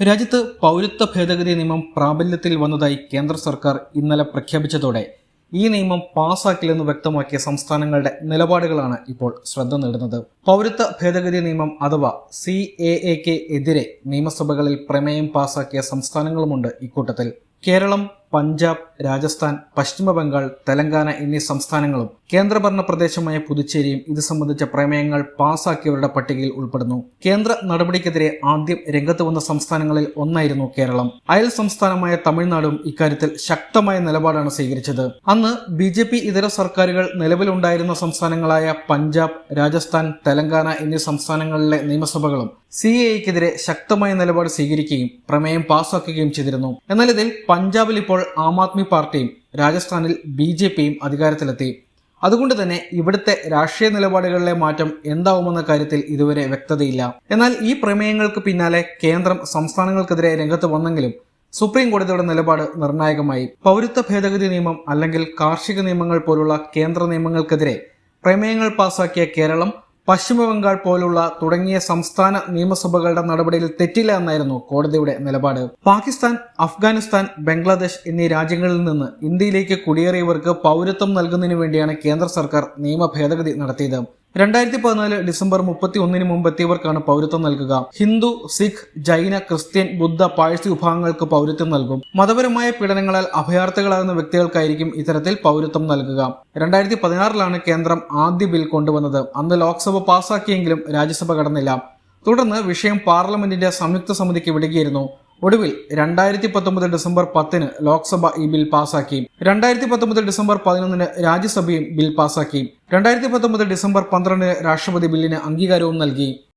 രാജ്യത്ത് പൗരത്വ ഭേദഗതി നിയമം പ്രാബല്യത്തിൽ വന്നതായി കേന്ദ്ര സർക്കാർ ഇന്നലെ പ്രഖ്യാപിച്ചതോടെ ഈ നിയമം പാസാക്കില്ലെന്ന് വ്യക്തമാക്കിയ സംസ്ഥാനങ്ങളുടെ നിലപാടുകളാണ് ഇപ്പോൾ ശ്രദ്ധ നേടുന്നത്. പൗരത്വ ഭേദഗതി നിയമം അഥവാ സി എ എക്ക് എതിരെ നിയമസഭകളിൽ പ്രമേയം പാസാക്കിയ സംസ്ഥാനങ്ങളുമുണ്ട് ഇക്കൂട്ടത്തിൽ. കേരളം പഞ്ചാബ് രാജസ്ഥാൻ പശ്ചിമ ബംഗാൾ തെലങ്കാന എന്നീ സംസ്ഥാനങ്ങളും കേന്ദ്രഭരണ പ്രദേശമായ പുതുച്ചേരിയും ഇത് സംബന്ധിച്ച പ്രമേയങ്ങൾ പാസാക്കിയവരുടെ പട്ടികയിൽ ഉൾപ്പെടുന്നു. കേന്ദ്ര നടപടിക്കെതിരെ ആദ്യം രംഗത്ത് വന്ന സംസ്ഥാനങ്ങളിൽ ഒന്നായിരുന്നു കേരളം. അയൽ സംസ്ഥാനമായ തമിഴ്നാടും ഇക്കാര്യത്തിൽ ശക്തമായ നിലപാടാണ് സ്വീകരിച്ചത്. അന്ന് ബി ജെ പി ഇതര സർക്കാരുകൾ നിലവിലുണ്ടായിരുന്ന സംസ്ഥാനങ്ങളായ പഞ്ചാബ് രാജസ്ഥാൻ തെലങ്കാന എന്നീ സംസ്ഥാനങ്ങളിലെ നിയമസഭകളും സി എക്കെതിരെ ശക്തമായ നിലപാട് സ്വീകരിക്കുകയും പ്രമേയം പാസാക്കുകയും ചെയ്തിരുന്നു. എന്നാൽ ഇതിൽ പഞ്ചാബിൽ ഇപ്പോൾ ആം ആദ്മി പാർട്ടിയും രാജസ്ഥാനിൽ ബി ജെ പിയും അധികാരത്തിലെത്തി. അതുകൊണ്ട് തന്നെ ഇവിടുത്തെ രാഷ്ട്രീയ നിലപാടുകളിലെ മാറ്റം എന്താവുമെന്ന കാര്യത്തിൽ ഇതുവരെ വ്യക്തതയില്ല. എന്നാൽ ഈ പ്രമേയങ്ങൾക്ക് പിന്നാലെ കേന്ദ്രം സംസ്ഥാനങ്ങൾക്കെതിരെ രംഗത്ത് വന്നെങ്കിലും സുപ്രീം കോടതിയുടെ നിലപാട് നിർണായകമായി. പൗരത്വ ഭേദഗതി നിയമം അല്ലെങ്കിൽ കാർഷിക നിയമങ്ങൾ പോലുള്ള കേന്ദ്ര നിയമങ്ങൾക്കെതിരെ പ്രമേയങ്ങൾ പാസാക്കിയ കേരളം പശ്ചിമ ബംഗാൾ പോലുള്ള തുടങ്ങിയ സംസ്ഥാന നിയമസഭകളുടെ നടപടിയിൽ തെറ്റില്ല എന്നായിരുന്നു കോടതിയുടെ നിലപാട്. പാകിസ്ഥാൻ അഫ്ഗാനിസ്ഥാൻ ബംഗ്ലാദേശ് എന്നീ രാജ്യങ്ങളിൽ നിന്ന് ഇന്ത്യയിലേക്ക് കുടിയേറിയവർക്ക് പൗരത്വം നൽകുന്നതിനു വേണ്ടിയാണ് കേന്ദ്ര സർക്കാർ നിയമ ഭേദഗതി നടത്തിയത്. രണ്ടായിരത്തി പതിനാല് ഡിസംബർ മുപ്പത്തി ഒന്നിന് മുമ്പ് എത്തിയവർക്കാണ് പൗരത്വം നൽകുക. ഹിന്ദു സിഖ് ജൈന ക്രിസ്ത്യൻ ബുദ്ധ പാഴ്സി വിഭാഗങ്ങൾക്ക് പൗരത്വം നൽകും. മതപരമായ പീഡനങ്ങളാൽ അഭയാർത്ഥികളാകുന്ന വ്യക്തികൾക്കായിരിക്കും ഇത്തരത്തിൽ പൗരത്വം നൽകുക. രണ്ടായിരത്തി പതിനാറിലാണ് കേന്ദ്രം ആദ്യ ബിൽ കൊണ്ടുവന്നത്. അന്ന് ലോക്സഭ പാസാക്കിയെങ്കിലും രാജ്യസഭ കടന്നില്ല. തുടർന്ന് വിഷയം പാർലമെന്റിന്റെ സംയുക്ത സമിതിക്ക് വിടുകയായിരുന്നു. ഒടുവിൽ രണ്ടായിരത്തി പത്തൊമ്പത് ഡിസംബർ പത്തിന് ലോക്സഭ ഈ ബിൽ പാസാക്കി. രണ്ടായിരത്തി പത്തൊമ്പത് ഡിസംബർ പതിനൊന്നിന് രാജ്യസഭയും ബിൽ പാസാക്കി. രണ്ടായിരത്തി പത്തൊമ്പത് ഡിസംബർ പന്ത്രണ്ടിന് രാഷ്ട്രപതി ബില്ലിന് അംഗീകാരവും നൽകി.